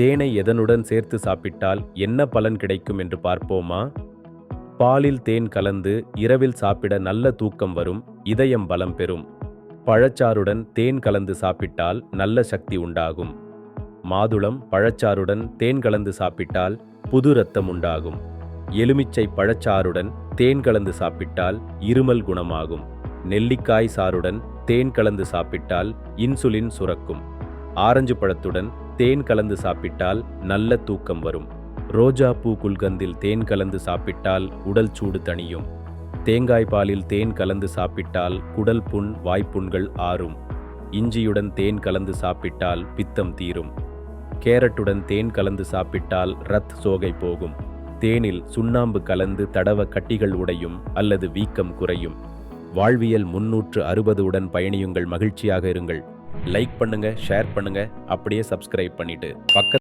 தேனை எதனுடன் சேர்த்து சாப்பிட்டால் என்ன பலன் கிடைக்கும் என்று பார்ப்போமா? பாலில் தேன் கலந்து இரவில் சாப்பிட நல்ல தூக்கம் வரும் இதயம் பலம் பெறும். பழச்சாறுடன் தேன் கலந்து சாப்பிட்டால் நல்ல சக்தி உண்டாகும். மாதுளம் பழச்சாறுடன் தேன் கலந்து சாப்பிட்டால் புது ரத்தம் உண்டாகும். எலுமிச்சை பழச்சாறுடன் தேன் கலந்து சாப்பிட்டால் இருமல் குணமாகும். நெல்லிக்காய் சாறுடன் தேன் கலந்து சாப்பிட்டால் இன்சுலின் சுரக்கும். ஆரஞ்சு பழத்துடன் தேன் கலந்து சாப்பிட்டால் நல்ல தூக்கம் வரும். ரோஜா பூ குல்கந்தில் தேன் கலந்து சாப்பிட்டால் உடல் சூடு தணியும். தேங்காய் பாலில் தேன் கலந்து சாப்பிட்டால் குடல் புண் வாய்ப்புண்கள் ஆறும். இஞ்சியுடன் தேன் கலந்து சாப்பிட்டால் பித்தம் தீரும். கேரட்டுடன் தேன் கலந்து சாப்பிட்டால் ரத் சோகை போகும். தேனில் சுண்ணாம்பு கலந்து தடவ கட்டிகள் உடையும் அல்லது வீக்கம் குறையும். வாழ்வியல் முன்னூற்று அறுபது உடன் பயணியுங்கள் மகிழ்ச்சியாக இருங்கள். லைக் பண்ணுங்க ஷேர் பண்ணுங்க அப்படியே சப்ஸ்கிரைப் பண்ணிட்டு பக்கத்து